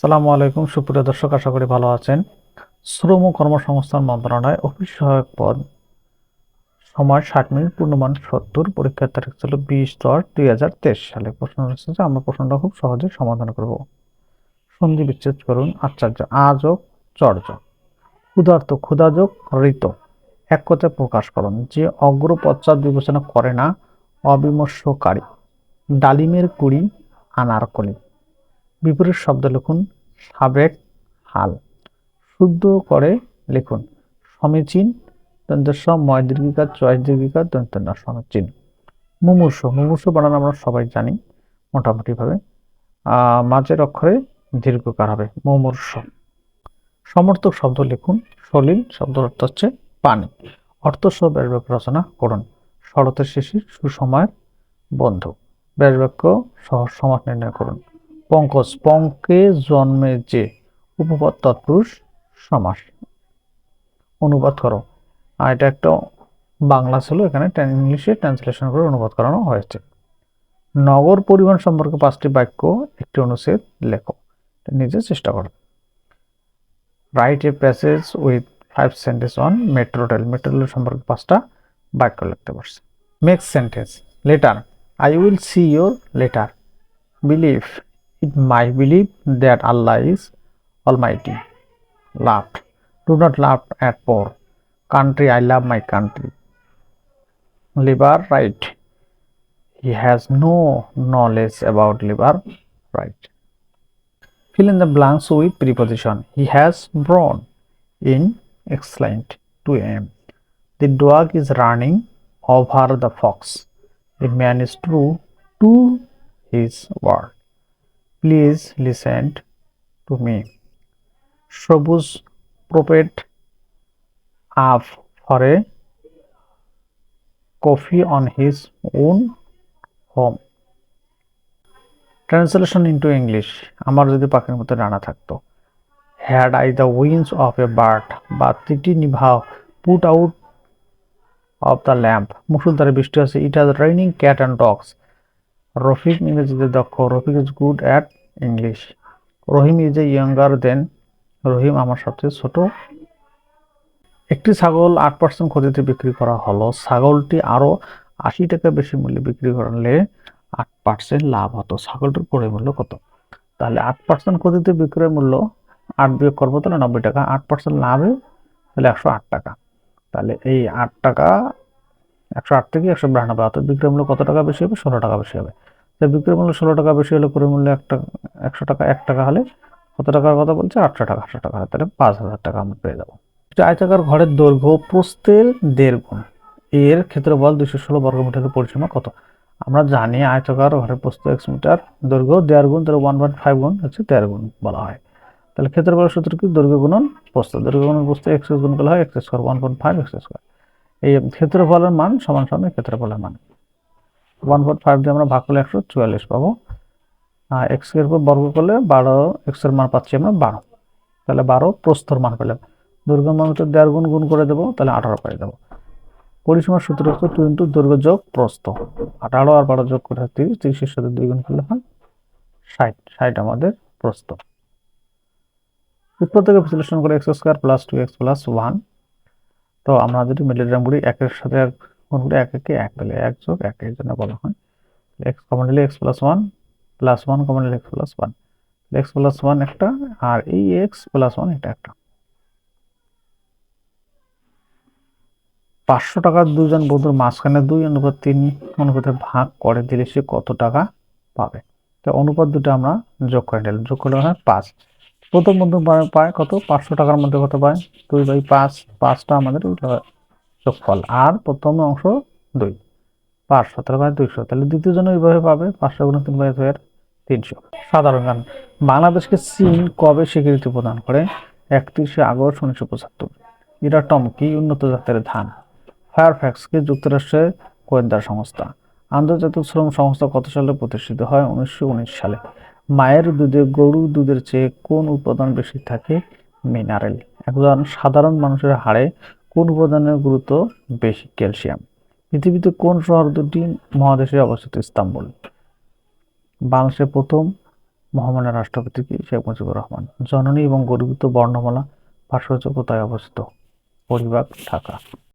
সালামু আলাইকুম। সুপ্রিয় দর্শক, আশা করি ভালো আছেন। শ্রম ও কর্মসংস্থান মন্ত্রণালয় অফিস সহায়ক পদ সময় ষাট মিনিট, পূর্ণমান সত্তর, পরীক্ষার তারিখ ছিল বিশ দশ দুই হাজার তেইশ সালে। প্রশ্ন রয়েছে যে আমরা প্রশ্নটা খুব সহজে সমাধান করব। সন্ধি বিচ্ছেদ করুন। আচার্য আযোগ চর্য। ক্ষুধার্ত ক্ষুধাযোগ ঋত। এক কথায় প্রকাশ করুন। যে অগ্র পশ্চাৎ বিবেচনা করে না অবিমর্শকারী ডালিমের কুড়ি, আনারকলি। বিপরীত শব্দ লিখুন সাবেক হাল। শুদ্ধ করে লিখুন সমীচীন দন্তের সব ময় দীর্ঘিকার চয় দীর্ঘিকার দন্তের না সমীচীন মুমূর্ষ মুমূর্ষ বানান আমরা সবাই জানি মোটামুটিভাবে। মাঝের অক্ষরে দীর্ঘকার হবে, মুমূর্ষ। সমর্থক শব্দ লিখুন, সলিল শব্দ অর্থ হচ্ছে পানি। অর্থ সহ ব্যাসবাক্য রচনা করুন। শরতের শিশির সুসময়ের বন্ধু। ব্যাসবাক্য সহজ সমাজ নির্ণয় করুন। পঙ্কজ পঙ্কে জন্মে যে উপপদ তৎপুরুষ সমাস। অনুবাদ করো। আর এটা একটা বাংলা ছিল, এখানে ইংলিশে ট্রান্সলেশন করে অনুবাদ করানো হয়েছে। নগর পরিবহন সম্পর্কে পাঁচটি বাক্য, একটি অনুচ্ছেদ, লেখো। নিজে চেষ্টা করো। Write a passage with five sentence on metro rail metro rail সম্পর্কে পাঁচটা বাক্য লিখতে পারছে। Next sentence letter I will see your letter believe it might believe that Allah is Almighty. Laughed. Do not laugh at poor. Country, I love my country. Liver right. He has no knowledge about liver right. Fill in the blanks with preposition. He has grown in excellent to him. The dog is running over the fox. The man is true to his word. Please listen to me. সবুজ up for a coffee on his own home. Translation into English আমার যদি পাখির মতো ডানা থাকতো had I the wings of a bird বাতিটি নিভাও put out of the lamp মুসুলধারে বৃষ্টি আছে it has raining cat and dogs Rafiq ইংরেজিতে দক্ষ, Rafiq is good at English Rahim is a younger than Rahim, আমার সবচেয়ে ছোট। একটি ছাগল আট পার্সেন্ট ক্ষতিতে বিক্রি করা হলো। ছাগলটি আরও আশি টাকা বেশি মূল্যে বিক্রি করলে আট পার্সেন্ট লাভ হতো। ছাগলটির পরে মূল্য কত? তাহলে আট পার্সেন্ট ক্ষতিতে বিক্রয় মূল্য আট বিয়োগ করব, তাহলে নব্বই টাকা। আট পার্সেন্ট লাভে তাহলে একশো আট টাকা। তাহলে এই আট টাকা একশো আট থেকে একশো বিরানব্বই, অর্থাৎ বিক্রয় মূল্য কত টাকা বেশি হবে? ষোলো টাকা বেশি হবে। তো বিক্রয় মূল্য ষোলো টাকা বেশি হলে ক্রয় মূল্য একটা, একশো টাকা, এক টাকা হলে কত টাকার কথা বলছে? আটশো টাকা আটশো টাকা হয় তাহলে পাঁচ হাজার টাকা আমরা পেয়ে যাব। আয়তাকার ঘরের দৈর্ঘ্য প্রস্থের দেড় গুণ। এর ক্ষেত্রফল দুশো ষোলো বর্গমিটারের পরিসীমা কত? আমরা জানি আয়তাকার ঘরের প্রস্থ এক্স মিটার, দৈর্ঘ্য দেড় গুণ, তাহলে ওয়ান পয়েন্ট ফাইভ গুণ হচ্ছে দেড় গুণ বলা হয়। তাহলে ক্ষেত্রফল সূত্র কি? দৈর্ঘ্য গুণন প্রস্থ। দৈর্ঘ্য গুণন প্রস্থ এক্স গুণ করলে হয় x square one point five x square এই ক্ষেত্রফলের মান সমান সমান ক্ষেত্রফলের মান। ওয়ান পয়েন্ট ফাইভ দিয়ে আমরা ভাগ করলে একশো চুয়াল্লিশ পাবো। আর এক্সের উপর বর্গ করলে বারো এক্সের মান পাচ্ছি আমরা বারো। তাহলে বারো প্রস্তর মান পেলাম। দৈর্ঘ্য মান হচ্ছে দেড় গুণ গুণ করে দেবো, তাহলে আঠারো পেয়ে দেবো। পরিসীমার সূত্র হচ্ছে টু ইন্টু দৈর্ঘ্য যোগ প্রস্থ। আঠারো আর বারো যোগ করে তিরিশ, তিরিশের সাথে দুই গুণ করলে হয় ষাট। ষাট আমাদের প্রস্থ। উৎপত্তি থেকে বিশ্লেষণ করে x square plus two x plus one তো আমরা যদি মিলিগ্রাম করি একের সাথে করি এক একে এক পেলে এক যোগ এক এই জন্য বলা হয়। এক্স কমন নিলে x plus one plus one common নিলে x plus one x plus one একটা, আর এই এক্স প্লাস ওয়ান এটা একটা। পাঁচশো টাকার দুজন বন্ধুর মাঝখানে দুই অনুপাত তিন অনুপাতে ভাগ করে দিলে সে কত টাকা পাবে? তো অনুপাত দুটো আমরা যোগ করে নিলাম। যোগ করলে হয় পাঁচ। প্রথম বন্ধু পায় কত? পাঁচশো টাকার মধ্যে কত পায়? দুই বাই পাঁচ। পাঁচটা আমাদের যোগফল আর প্রথম অংশ দুই। পাঁচশো তাহলে পায় দুইশো, তাহলে দ্বিতীয় জন ওইভাবে পাবে পাঁচশো গুণ তিন বাই দুই তিনশো। সাধারণ গান বাংলাদেশকে চীন কবে স্বীকৃতি প্রদান করে? একত্রিশে আগস্ট উনিশশো পঁচাত্তর। ইরাটম কি? উন্নত জাতের ধান। ফায়ারফ্যাক্সকে যুক্তরাষ্ট্রের গোয়েন্দা সংস্থা। আন্তর্জাতিক শ্রম সংস্থা কত সালে প্রতিষ্ঠিত হয়? উনিশশো উনিশ সালে। মায়ের দুধে গরুর দুধের চেয়ে কোন উপাদান বেশি থাকে? মিনারেল। একজন সাধারণ মানুষের হাড়ে কোন উপাদানের গুরুত্ব বেশি? ক্যালসিয়াম। পৃথিবীতে কোন শহর দুটি মহাদেশে অবস্থিত? ইস্তাম্বুল। বাংলাদেশের প্রথম মহামান্য রাষ্ট্রপতি কি? শেখ মুজিবুর রহমান। জননী এবং গর্বিত বর্ণমালা ভাস্কর্য কোথায় অবস্থিত? পরিবার ঢাকা।